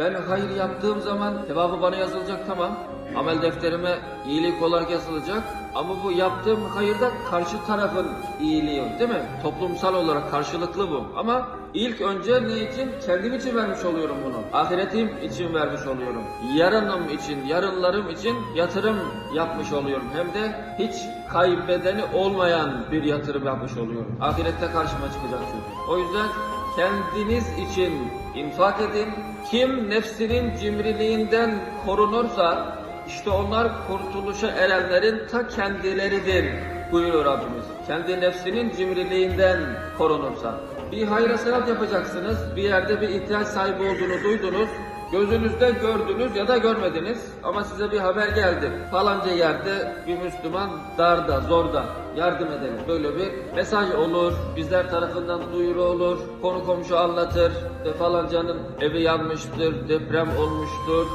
Ben hayır yaptığım zaman sevabı bana yazılacak tamam. Amel defterime iyilik olarak yazılacak. Ama bu yaptığım hayırda karşı tarafın iyiliği değil mi? Toplumsal olarak karşılıklı bu. Ama ilk önce ne için? Kendim için vermiş oluyorum bunu. Ahiretim için vermiş oluyorum. Yarınım için, yarınlarım için yatırım yapmış oluyorum. Hem de hiç kaybedeni olmayan bir yatırım yapmış oluyorum. Ahirette karşıma çıkacak çünkü. O yüzden kendiniz için infak edin. Kim nefsinin cimriliğinden korunursa işte onlar kurtuluşa erenlerin ta kendileridir buyuruyor Rabbimiz. Kendi nefsinin cimriliğinden korunursa. Bir hayra sevap yapacaksınız. Bir yerde bir ihtiyaç sahibi olduğunu duydunuz. Gözünüzde gördünüz ya da görmediniz ama size bir haber geldi. Falanca yerde bir Müslüman darda, zorda yardım edelim. Böyle bir mesaj olur, bizler tarafından duyuru olur, konu komşu anlatır. De falancanın evi yanmıştır, deprem olmuştur,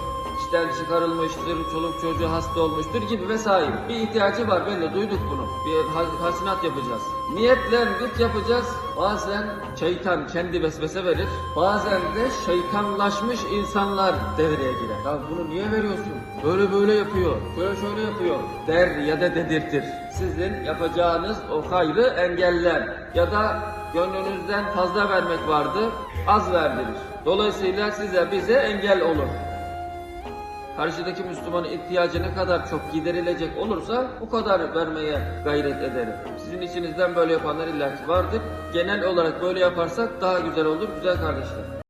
işten çıkarılmıştır, çoluk çocuğu hasta olmuştur gibi vesaire. Bir ihtiyacı var belli duyduk bunu. Bir has- hasenat yapacağız. Niyetlendik yapacağız. Bazen şeytan kendi vesvese verir. Bazen de şeytanlaşmış insanlar devreye girer. Ya bunu niye veriyorsun? Böyle böyle yapıyor. Şöyle şöyle yapıyor. Der ya da dedirtir. Sizin yapacağınız o hayrı engeller. Ya da gönlünüzden fazla vermek vardı. Az verdirir. Dolayısıyla size bize engel olur. Karşıdaki Müslümanın ihtiyacı ne kadar çok giderilecek olursa bu kadar vermeye gayret ederim. Sizin içinizden böyle yapanlar illaki vardır. Genel olarak böyle yaparsak daha güzel olur güzel kardeşler.